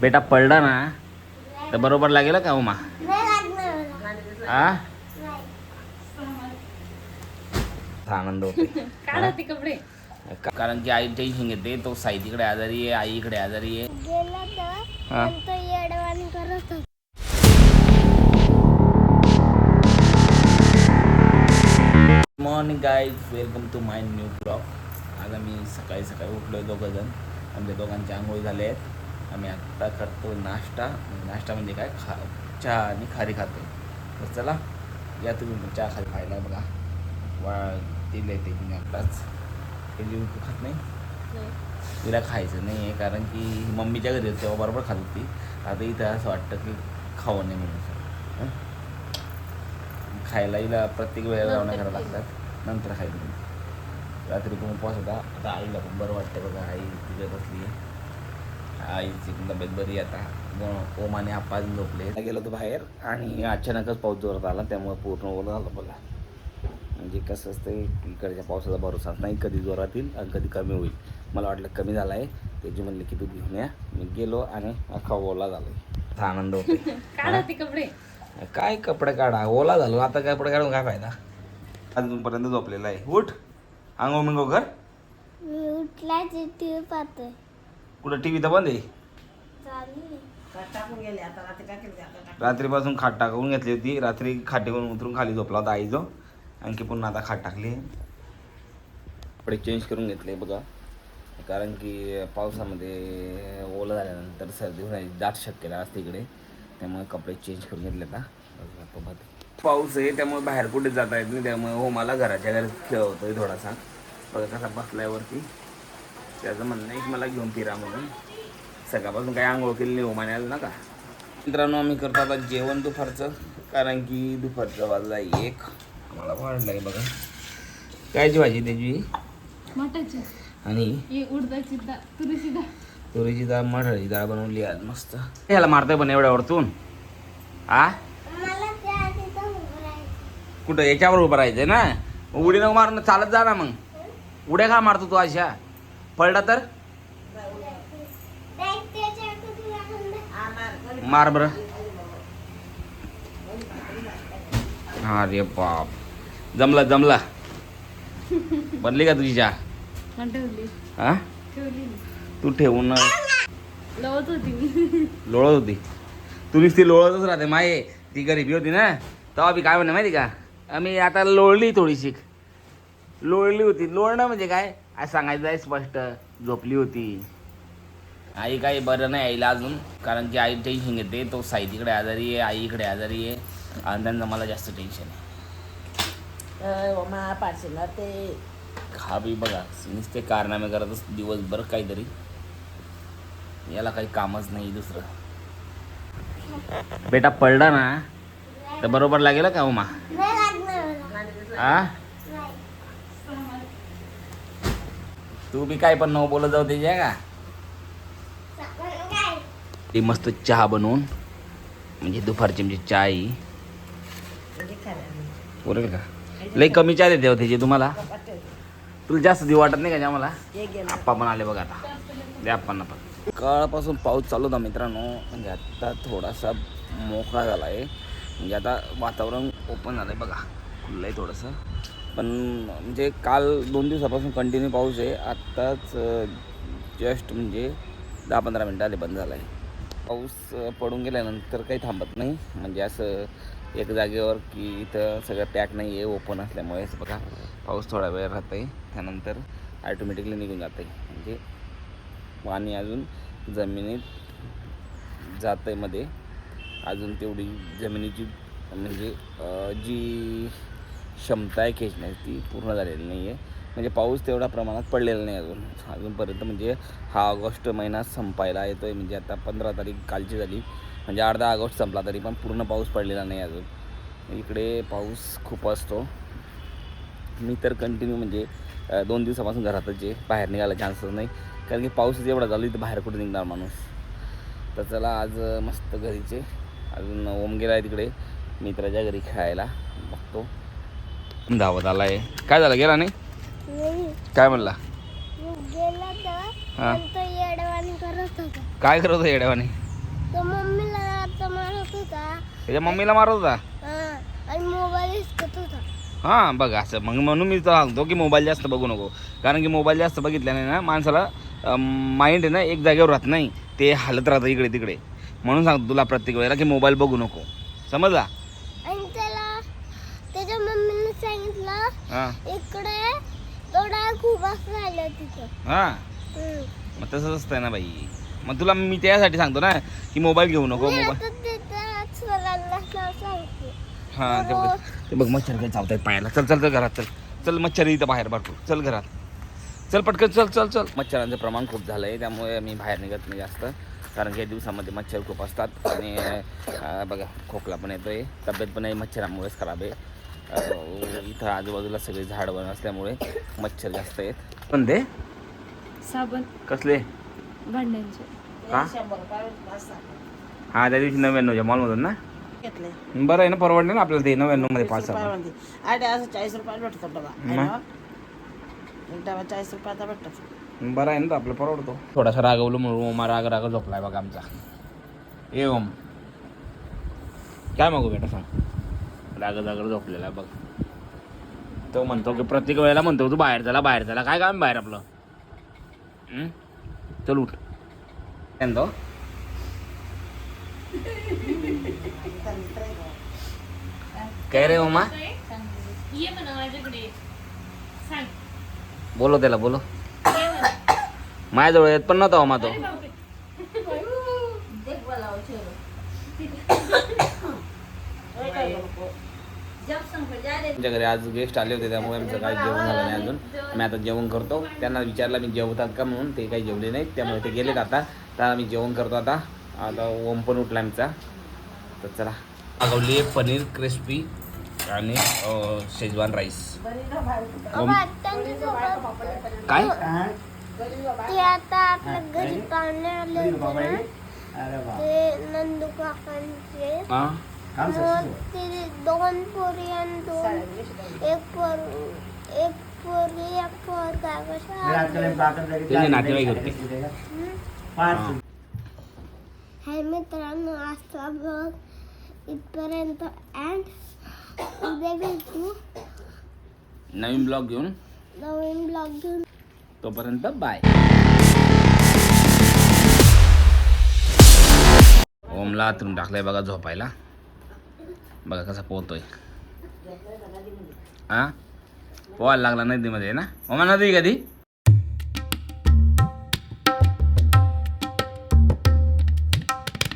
बेटा पडला ना तर बरोबर लागेल का उमा? आ? आनंद होते कपडे. कारण की आई टेन्शन घेते तो साई तिकडे आजारी आहे आई इकडे आजारी आहे. हा. Morning guys welcome to my new blog आज आम्ही सकाळी सकाळी उठलो आहे दोघं जण आमच्या दोघांच्या आंघोळी झाले आहेत. आम्ही आत्ता करतो नाश्ता. नाश्ता म्हणजे काय? खा चहा आणि खारी खातो. तर चला या तुम्ही चहा खारी खायला बघा. वा दिले ते तिने आत्ताच ते लिहून तू खात नाही? तिला खायचं नाही आहे कारण की मम्मीच्या घरी होती तेव्हा बरोबर खात होती. आता इथं असं वाटतं की खावं नाही म्हणून? खायला हिला प्रत्येक वेळेला रवाना करावं लागतात. नंतर खायला रात्री पण उपवास होता. आता आईला पण बरं वाटतं बघा आई तिथे बसली आहे आईची पण तब्येत बरी आता. मग ओम आणि अजून झोपले. गेलो होतो बाहेर आणि अचानकच पाऊस जोरात आला त्यामुळे पूर्ण ओलं झालं बघा. म्हणजे कसं असतं इकडच्या पावसाचा भरोसा नाही कधी जोरात येईल आणि कधी कमी होईल. मला वाटलं कमी झाला आहे त्याची म्हणले की तू घेऊन या. मी गेलो आणि अख्खा ओला झाला आनंद होतो काढा ते कपडे. काय कपडे काढा? ओला झालो. आता कपडे काढून काय फायदा? अजूनपर्यंत झोपलेला आहे. उठ. अंगो मिंगो मी उठला कुठं टी व्ही तर बंद आहे? रात्रीपासून खाट टाकून घेतली होती. रात्री खाटेवरून उतरून खाली झोपला होता आईजो. आणखी पुन्हा आता खाट टाकली कपडे चेंज करून घेतले बघा. कारण की पावसामध्ये ओलं झाल्यानंतर सर्दी होण्याची दाट शक्यता असते इकडे. त्यामुळे कपडे चेंज करून घेतले आता. पाऊस आहे त्यामुळे बाहेर कुठे जाता येत नाही. त्यामुळे हो मला घराच्या घरात खेळवतोय थोडासा. बघा कसा बसल्यावरती त्याचं म्हणणं आहे की मला घेऊन फिरा म्हणून. सकाळपासून काही आंघोळ केली नाही ओमाने आलं नका. मित्रांनो आम्ही करतो आता जेवण दुपारचं कारण की दुपारचं वाजला एक. आम्हाला वाढलं आहे बघा. कायची भाजी त्याची? मटाची. आणि? ही उडदाची डाळ तुरीची डाळ तुरीची डाळ मठाची डाळ बनवली आज मस्त. ह्याला मारतोय पण एवढ्या वरतून. आ? मला राहायचं. कुठं? याच्यावर उभं राहायचंय ना? उडी नको मारून चालत जा ना मग. उड्या का मारतो तू अशा? पडला तर? मार बर. अरे बाप. जमला जमला. बनली का तुझी चहा? हा, तू ठेवून लवत होती लोळत होती. तू नुसती लोळतच राहते माये. ती गरीबी होती ना. तेव्हा बी काय म्हणा माहिती का? आम्ही आता लोळली थोडीशी. लोळली होती. लोळणं म्हणजे काय? आज सांगायचं आहे स्पष्ट. झोपली होती. आई काही बरं नाही आईला अजून. कारण की आई टेन्शन घेते. तो साई तिकडे आजारी आहे आई इकडे आजारी आहे. आणि त्यांचं मला जास्त टेन्शन आहे. ओमा पाचीला ते हा बी बघा. नुसते कारनामे करतच दिवसभर काहीतरी. याला काही कामच नाही दुसरं. बेटा पडला ना? तर बरोबर लागेल का उमा नाही लागणार मला. आ नाही. तू बी काय पण नको बोलत जाऊ त्याच्या का? ती मस्त चहा बनवून म्हणजे दुपारची म्हणजे चाय. ही बोलेल का? लई कमी चहा देते हो त्याची तुम्हाला. तुला जास्त देऊ वाटत नाही का आम्हाला? आप्पा पण आले बघा आता. द्या आप्पांना पण. काळापासून पाऊस चालू होता मित्रांनो म्हणजे आता थोडासा मोकळा झाला आहे म्हणजे आता वातावरण ओपन झालं आहे बघा. खुललं आहे थोडंसं. पण म्हणजे काल दोन दिवसापासून कंटिन्यू पाऊस आहे. आत्ताच जस्ट म्हणजे दहा पंधरा मिनटं आले बंद झाला आहे पाऊस पडून गेल्यानंतर काही थांबत नाही. म्हणजे असं एक जागेवर की इथं सगळं पॅक नाही आहे ओपन असल्यामुळे बघा पाऊस थोडा वेळ राहत आहे त्यानंतर ॲटोमॅटिकली निघून जातं आहे म्हणजे पाणी अजून जमिनीत जातं आहे मध्ये. अजून तेवढी जमिनीची म्हणजे जी क्षमता आहे खेचण्याची ती पूर्ण झालेली नाही आहे म्हणजे पाऊस तेवढ्या प्रमाणात पडलेला नाही अजून. अजूनपर्यंत म्हणजे हा ऑगस्ट महिना संपायला येतो आहे म्हणजे आता पंधरा तारीख कालची झाली. म्हणजे अर्धा ऑगस्ट संपला तरी पण पूर्ण पाऊस पडलेला नाही अजून. इकडे पाऊस खूप असतो. मी तर कंटिन्यू म्हणजे दोन दिवसापासून घरातच आहे. बाहेर निघायला चान्सच नाही. कारण की पाऊसच एवढा झालो आहे बाहेर कुठे निघणार माणूस? तर चला आज मस्त घरीचे. अजून ओम गेला आहे तिकडे. मित्राच्या घरी खेळायला. बघतो. धावत आला आहे काय झालं? गेला नाही. काय म्हणला? तर हा. काय करत होता येड्यावाने तो मम्मीला आता मारत होता. त्याच्या मम्मीला मारत होता? हा. हा बघ असं. मग म्हणून मी तुला सांगतो की मोबाईल जास्त बघू नको. कारण की मोबाईल जास्त बघितल्याने ना माणसाला माइंड ना एक जागेवर राहत नाही. ते हलत राहतं इकडे तिकडे म्हणून सांगतो तुला प्रत्येक वेळेला की मोबाईल बघू नको. समजला आणि त्याला त्याच्या मम्मीने सांगितलं हां इकडे थोडा खूप असं तिथं. हां. मग तसंच असतंय ना बाई. मग तुला मी त्यासाठी सांगतो ना की मोबाईल घेऊ नको मोबाईल. हां ते बघ. ते बघ मच्छर काही चावतायत पायाला. चल चल चल घरात चल. चल मच्छर इथं बाहेर भरपूर चल घरात. चल पटकन चल चल चल. मच्छरांचं प्रमाण खूप झालं आहे त्यामुळे मी बाहेर निघत नाही जास्त. कारण की या दिवसामध्ये मच्छर खूप असतात आणि बघा खोकला पण येतो आहे तब्येत पण आहे मच्छरामुळेच खराब आहे. इथं आजूबाजूला सगळे झाड वन असल्यामुळे मच्छर जास्त आहेत. पण ते साबण. कसले? भांड्यांचे. का? पाच हां त्या दिवशी नव्याण्णवच्या मॉलमधून ना? घेतले. बरं आहे ना परवडले ना आपल्याला ते पाच सहा म्हणते आठ असं चाळीस रुपयाला भेटतो डबा. आहे मग? ना? एक डबा चाळीस रुपयाचा भेटतो बरं आहे ना तो आपलं परवडतो. थोडासा रागवलो म्हणून ओमा राग राग झोपलाय बघा आमचा. ए ओम. काय मागू बेटा सांग? राग राग झोपलेला बघ. तो म्हणतो की प्रत्येक वेळेला म्हणतो तू बाहेर चला बाहेर चला. काय काम बाहेर आपलं? हं? चल उठ. म्हणतो काय रे ओमा ये म्हणा माझ्याकडे. सांग. बोलो त्याला बोलो माझ्याजवळ येत पण नव्हता ओमा तो. आमच्या घरी आज गेस्ट आले होते त्यामुळे आमचं काही जेवण झालं नाही अजून. मी आता जेवण करतो. त्यांना विचारलं मी जेवतात का? म्हणून ते काही जेवले नाहीत. त्यामुळे ते गेलेत आता. तर मी जेवण करतो आता. आता ओम पण उठला आमचा. तर चला. मागवली पनीर क्रिस्पी आणि शेजवान राईस काय? ते आता आपल्या घरी पाहुणे आले ते नंदू काकांचे. हां? मग ते दोन पोरी आणि दोन एक पोर एक पोरी एक पोर त्यांचे नातेवाईक होते. हां. हाय मित्रांनो आजचा ब्लॉग इथपर्यंत अँड उद्या भेटू. नवीन ब्लॉग घेऊन. नवीन ब्लॉग घेऊन. तोपर्यंत बाय ओमला आतून टाकलाय बघा झोपायला. बघा कसा पोहतोय. हां पोहायला लागला नदीमध्ये ना? ओमा नदी कधी?